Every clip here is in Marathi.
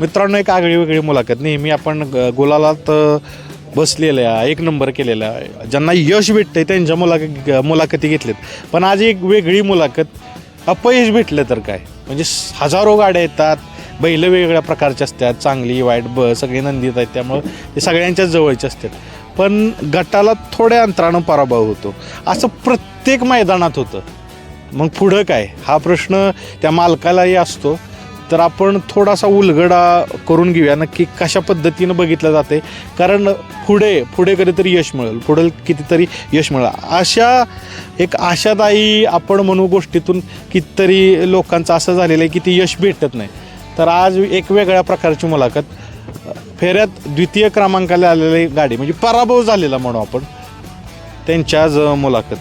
मित्रांनो एक आगळी वेगळी मुलाखत. नेहमी आपण ग- गुलालात बसलेल्या एक नंबर केलेल्या ज्यांना यश भेटतंय त्यांच्या मुलाखत मुलाखती घेतल्यात पण आज एक वेगळी मुलाखत अपयश भेटलं तर काय? म्हणजे हजारो गाड्या येतात बैल वेगवेगळ्या प्रकारचे असतात चांगली वाईट ब सगळी नंदीत आहेत त्यामुळं ते सगळ्यांच्याच जवळचे असतात. पण गटाला थोड्या अंतरानं पराभव होतो. असं प्रत्येक मैदानात होतं. मग पुढं काय? हा प्रश्न त्या मालकालाही असतो. तर आपण थोडासा उलगडा करून घेऊया. नक्की कशा पद्धतीनं बघितलं जाते कारण पुढे पुढे कधीतरी यश मिळेल. पुढे कितीतरी यश मिळेल. अशा एक आशादायी आपण म्हणू गोष्टीतून कितीतरी लोकांचं असं झालेलं आहे की ते यश भेटत नाही. तर आज एक वेगळ्या प्रकारची मुलाखत. फेऱ्यात द्वितीय क्रमांकाला आलेली गाडी म्हणजे पराभव झालेला म्हणू आपण. त्यांच्याच मुलाखत.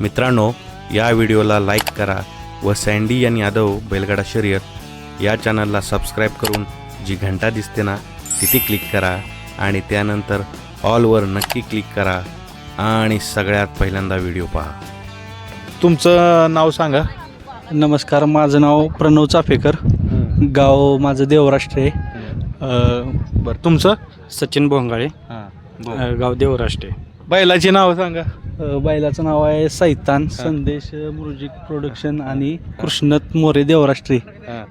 मित्रांनो या व्हिडिओला लाईक करा व सँडी आणि यादव बैलगाडा शर्यत या चॅनलला सबस्क्राईब करून जी घंटा दिसते ना तिथे क्लिक करा आणि त्यानंतर ऑलवर नक्की क्लिक करा आणि सगळ्यात पहिल्यांदा व्हिडिओ पहा. तुमचं नाव सांगा. नमस्कार माझं नाव प्रणव चाफेकर. गाव माझं देवराष्ट्र आहे. अ, बरं तुमचं? सचिन बोंगाळे. अ, गाव देवराष्ट्रे बैलाची नाव सांगा. बैलाचं नाव आहे सैतान संदेश म्युझिक प्रोडक्शन आणि कृष्णत मोरे देवराष्ट्री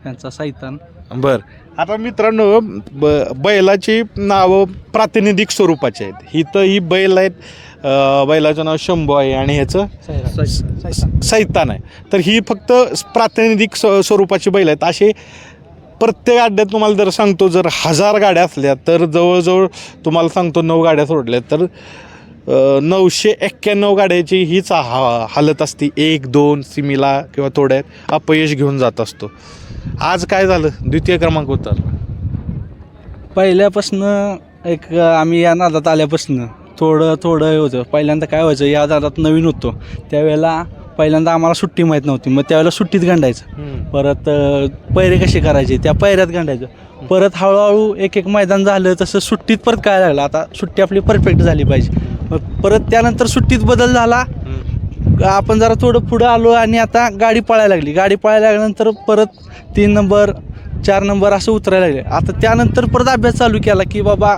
यांचा सैतान. बर. आता मित्रांनो ब बैलाची नावं प्रातिनिधिक स्वरूपाची आहेत. ही तर ही बैल आहेत बैलाचं नाव शंभू आहे आणि ह्याचं सैतान. आहे. तर ही फक्त प्रातिनिधिक स्व- स्वरूपाची बैल आहेत. असे प्रत्येक अड्ड्यात तुम्हाला जर सांगतो जर हजार गाड्या असल्या तर जवळजवळ तुम्हाला सांगतो नऊ गाड्या सोडल्या तर नऊशे एक्क्याण्णव गाड्याची हीच हा हालत असते. एक दोन सिमीला किंवा थोड्यात अपयश घेऊन जात असतो. आज काय झालं? द्वितीय क्रमांक होता पहिल्यापासनं एक आम्ही या नादात आल्यापासनं थोडं थोडं हे होतं. पहिल्यांदा काय व्हायचं या नादात नवीन होतो. त्यावेळेला पहिल्यांदा आम्हाला सुट्टी माहीत नव्हती. मग त्यावेळेला सुट्टीत गंडायचं. परत पैरे कसे करायचे? त्या पैऱ्यात गांडायचं. परत हळूहळू एक एक मैदान झालं तसं सुट्टीत परत काय लागलं? आता सुट्टी आपली परफेक्ट झाली पाहिजे. मग परत त्यानंतर सुट्टीत बदल झाला. आपण जरा थोडं पुढं आलो आणि आता गाडी पळायला लागली. गाडी पळायला लागल्यानंतर परत तीन नंबर चार नंबर असं उतरायला लागले. आता त्यानंतर परत अभ्यास चालू केला की बाबा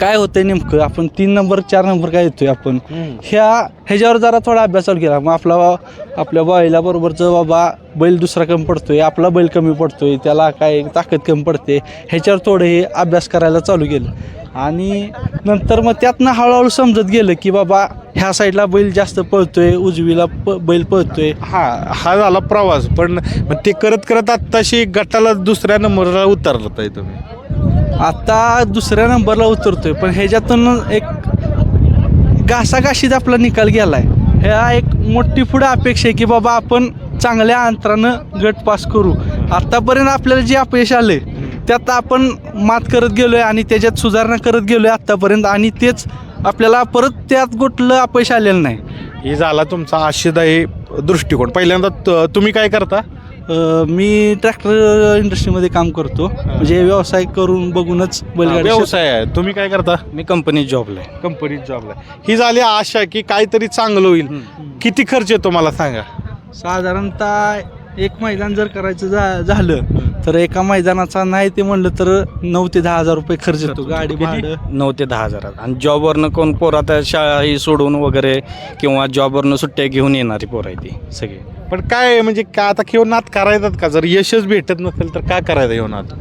काय होतंय नेमकं? आपण तीन नंबर चार नंबर काय येतोय आपण? ह्या ह्याच्यावर जरा थोडा अभ्यास चालू केला. मग आपला आपल्या बैला बरोबरचं बाबा बैल दुसरा कमी पडतोय आपला बैल कमी पडतोय त्याला काय ताकद कमी पडते ह्याच्यावर थोडं हे अभ्यास करायला चालू केलं. आणि नंतर मग त्यातनं हळूहळू समजत गेलं की बाबा ह्या साईडला बैल जास्त पळतोय उजवीला प बैल पळतोय. हा हा झाला प्रवास पण मग ते करत करत आत्ताशी गटाला दुसऱ्या नंबरला उतरला आहे तुम्ही. आता दुसऱ्या नंबरला उतरतोय पण ह्याच्यातून एक घासाघाशीत आपला निकाल गेलाय. ह्या एक मोठी पुढे अपेक्षा आहे की बाबा आपण चांगल्या अंतरानं गट पास करू. आत्तापर्यंत आपल्याला जे अपयश आले त्यात आपण मात करत गेलोय आणि त्याच्यात सुधारणा करत गेलोय आत्तापर्यंत आणि तेच आपल्याला परत त्यात कुठलं अपयश आलेलं नाही. ही झाला तुमचा आशेदायी दृष्टिकोन. पहिल्यांदा त- तुम्ही काय करता? अ, मी ट्रॅक्टर इंडस्ट्रीमध्ये काम करतो. म्हणजे व्यवसाय करून बघूनच बैलगाडी व्यवसाय आहे. तुम्ही काय करता? मी कंपनीत जॉबला आहे. कंपनीत जॉबला ही झाली आशा की काहीतरी चांगलं होईल. किती खर्च येतो मला सांगा? साधारणतः एक मैदान जर करायचं झा झालं तर एका मैदानाचा नाही ते म्हणलं तर नऊ ते दहा हजार रुपये खर्च येतो. गाडी भाडं. नऊ ते दहा हजारात. आणि जॉबवरनं कोण पोरं आता शाळा ही सोडून वगैरे किंवा जॉबवरनं सुट्ट्या घेऊन येणारी पोरं आहे ती सगळी. पण काय म्हणजे का आता किंवा नात करायतात का? जर यशच भेटत नसेल तर काय करायचं ह्यो नात?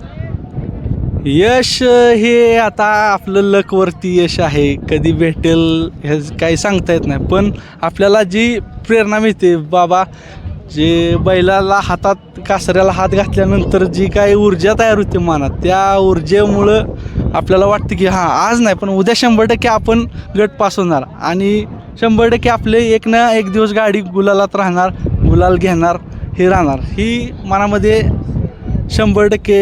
यश हे आता आपलं लकवरती यश आहे. कधी भेटेल हे काही सांगता येत नाही. पण आपल्याला जी प्रेरणा मिळते बाबा जे बैलाला हातात कासऱ्याला हात घातल्यानंतर जी काही ऊर्जा तयार होते मनात त्या ऊर्जेमुळं आपल्याला वाटतं की हां आज नाही पण उद्या शंभर टक्के आपण गट पास होणार. आणि शंभर टक्के आपले एक ना एक दिवस गाडी गुलालात राहणार गुलाल घेणार हे राहणार. ही मनामध्ये शंभर टक्के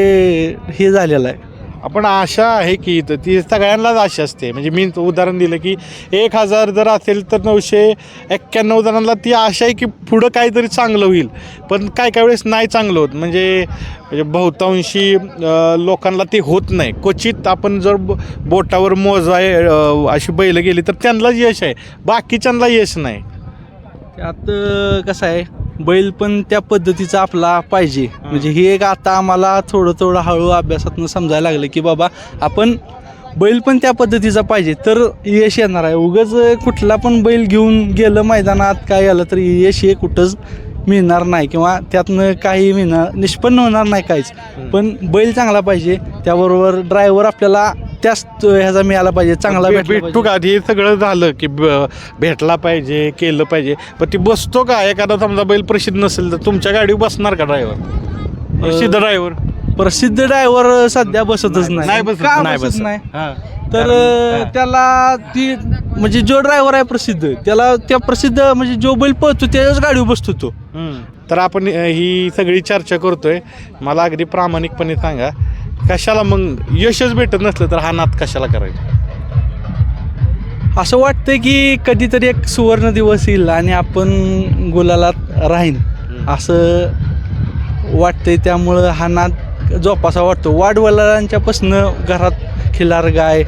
हे झालेलं आहे. आपण आशा आहे की तर ती सगळ्यांनाच आशा असते. म्हणजे मी उदाहरण दिलं की एक हजार जर असेल तर नऊशे एक्क्याण्णव जणांना ती आशा आहे की पुढं काहीतरी चांगलं होईल. पण काय काय वेळेस नाही चांगलं होत. म्हणजे म्हणजे बहुतांशी लोकांना ते होत नाही. क्वचित आपण जर बोटावर मोजाय अशी बैलं गेली तर त्यांनाच यश आहे. बाकीच्यांना यश नाही. त्यात कसं आहे बैल पण त्या पद्धतीचा आपला पाहिजे. म्हणजे हे एक आता आम्हाला थोडं थोडं हळू अभ्यासातून समजायला लागलं की बाबा आपण बैल पण त्या पद्धतीचा पाहिजे. तर यश येणार आहे. उगाच कुठला पण बैल घेऊन गेलं मैदानात काय आलं तर यश हे कुठंच मिळणार नाही किंवा त्यातनं काही मिळणार निष्पन्न होणार नाही काहीच. पण बैल चांगला पाहिजे. त्याबरोबर ड्रायव्हर आपल्याला त्याच ह्याचा मिळाला पाहिजे चांगला भे- भेटला भेटतो. का? हे सगळं झालं की ब- भेटला पाहिजे केलं पाहिजे. पण ती बसतो का? एखादा समजा बैल प्रसिद्ध नसेल तर तुमच्या गाडीवर बसणार का ड्रायव्हर प्रसिद्ध ड्रायव्हर प्रसिद्ध ड्रायव्हर सध्या बसतच नाही नाही. बसत. का नाही बसत बसत. नाही? तर अं, त्याला ती म्हणजे जो ड्रायव्हर आहे प्रसिद्ध त्याला त्या प्रसिद्ध म्हणजे जो बैल पळतो त्याच्याच गाडीवर बसतो तो. तर आपण अ, ही सगळी चर्चा करतोय. मला अगदी प्रामाणिकपणे सांगा कशाला मग यशच भेटत नसलं तर हा नाद कशाला करायचा? असं वाटतंय की कधीतरी एक सुवर्ण दिवस येईल आणि आपण गुलालात राहीन. असं वाटतंय. त्यामुळं हा नाद जोपासा वाटतो. वाडवलांच्यापासनं घरात खिलार गाय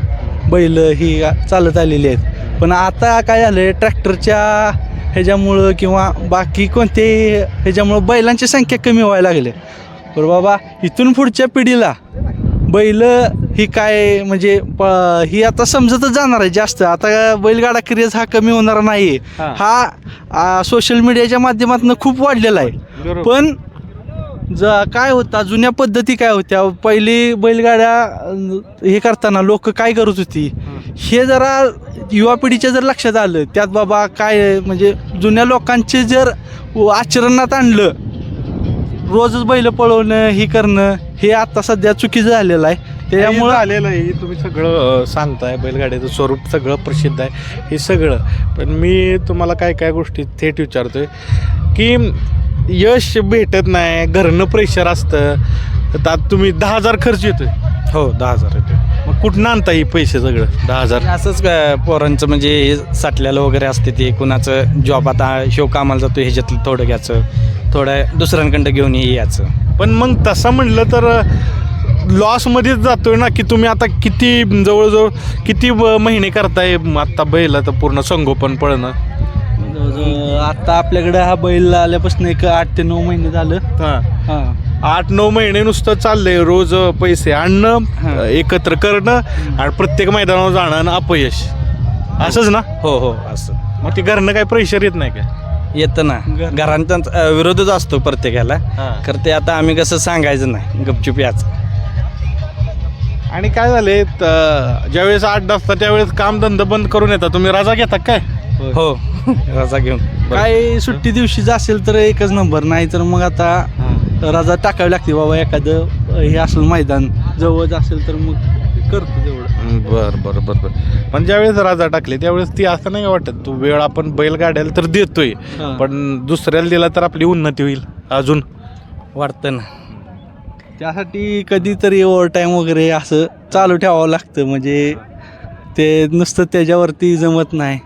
बैल ही चालत आलेली आहेत. पण आता काय झालं ट्रॅक्टरच्या ह्याच्यामुळं किंवा बाकी कोणते ह्याच्यामुळं बैलांची संख्या कमी व्हायला लागली. बरं बाबा इथून पुढच्या पिढीला बैल ही काय म्हणजे ही आता समजतच जाणार आहे जास्त. आता बैलगाडा क्रेज हा कमी होणार नाही हा. हा सोशल मीडियाच्या माध्यमातून खूप वाढलेला आहे. पण ज काय होता जुन्या पद्धती काय होत्या? पहिली बैलगाड्या हे करताना लोक काय करत होती? हे जरा युवा पिढीच्या जर लक्षात आलं त्यात बाबा काय म्हणजे जुन्या लोकांचे जर आचरणात आणलं रोजच बैल पळवणं हे करणं हे आता सध्या चुकीचं झालेलं आहे. त्यामुळे आलेलं आहे. तुम्ही सगळं सांगताय. बैलगाड्याचं स्वरूप सगळं प्रसिद्ध आहे. हे सगळं. पण मी तुम्हाला काय काय गोष्टी थेट विचारतोय की यश भेटत नाही घरनं प्रेशर असतं. तर तुम्ही दहा हजार खर्च येतोय. हो दहा हजार रुपये मग कुठनं आणता ही पैसे सगळं? दहा हजार. असंच काय पोरांचं म्हणजे हे साठलेलं वगैरे असते ते कुणाचं जॉब आता शो कामाला जातो ह्याच्यातलं थोडं घ्यायचं. थोडं दुसऱ्यांकडं घेऊन ये याचं पण मग तसं म्हणलं तर लॉसमध्येच जातोय ना की तुम्ही आता किती जवळजवळ किती ब- महिने करताय? आत्ता बैल तर पूर्ण संगोपन पळणं. आता आपल्याकडे हा बैल आल्यापासून एक आठ ते नऊ महिने झालं. हां. हां. आठ नऊ महिने नुसतं चाललंय रोज पैसे आणणं. एकत्र करणं आणि प्रत्येक मैदानावर जाणं आणि अपयश. असंच ना? हो हो असं. मग ते घरनं काय प्रेशर येत नाही का? येतं ना. घरांचा विरोधच असतो प्रत्येकाला. खरं ते आता आम्ही कसं सांगायचं नाही. गपचूप याचं. आणि काय झाले ज्यावेळेस आठ असतात त्यावेळेस काम धंदा बंद करून येतात. तुम्ही रजा घेता काय? हो रजा घेऊन. काय सुट्टी दिवशीच असेल तर एकच नंबर नाही तर मग आता रजा टाकावी लागते बाबा एखादं हे असेल मैदान जवळ असेल तर मग करतो तेवढं. बर बर बर बर. पण ज्यावेळेस राजा टाकले त्यावेळेस ती असं नाही वाटत तू वेळ आपण बैलगाड्याला तर देतोय. हां. पण दुसऱ्याला दिला तर आपली उन्नती होईल अजून. वाटतं ना. त्यासाठी कधीतरी ओव्हर टाईम वगैरे असं चालू ठेवावं लागतं म्हणजे ते नुसतं त्याच्यावरती जमत नाही.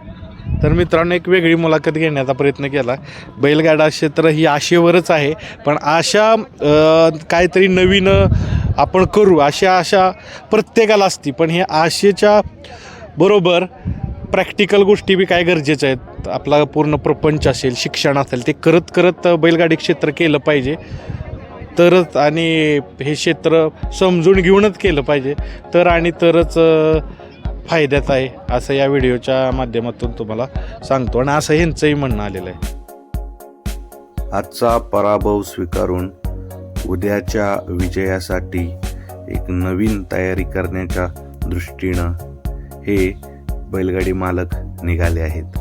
तर मित्रांनो एक वेगळी मुलाखत घेण्याचा प्रयत्न केला. बैलगाडा क्षेत्र ही आशेवरच आहे पण आशा काहीतरी नवीन आपण करू. अशा आशा प्रत्येकाला असती पण हे आशेच्या बरोबर प्रॅक्टिकल गोष्टी बी काय गरजेच्या आहेत? आपला पूर्ण प्रपंच असेल शिक्षण असेल ते करत करत बैलगाडी क्षेत्र केलं पाहिजे. तरच आणि हे क्षेत्र समजून घेऊनच केलं पाहिजे. तर आणि तरच फायद्यात आहे असं या व्हिडिओच्या माध्यमातून तुम्हाला सांगतो. आणि असं ह्यांचंही म्हणणं आलेलं आहे. आजचा पराभव स्वीकारून उद्याच्या विजयासाठी एक नवीन तयारी करण्याच्या दृष्टीनं हे बैलगाडी मालक निघाले आहेत.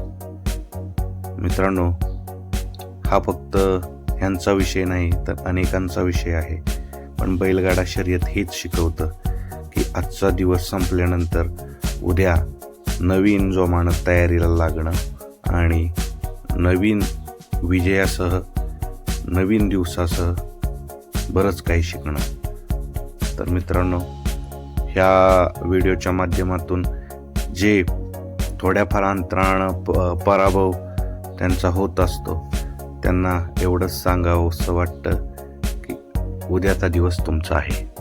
मित्रांनो हा फक्त ह्यांचा विषय नाही तर अनेकांचा विषय आहे. पण बैलगाडा शर्यत हेच शिकवतं. की आजचा दिवस संपल्यानंतर उद्या नवीन जोमानं तयारीला लागणं आणि नवीन विजयासह नवीन दिवसासह बरंच काही शिकणं. तर मित्रांनो ह्या व्हिडिओच्या माध्यमातून जे थोड्याफार अंतरानं प पराभव त्यांचा होत असतो त्यांना एवढंच सांगावं असं वाटतं की उद्याचा दिवस तुमचा आहे.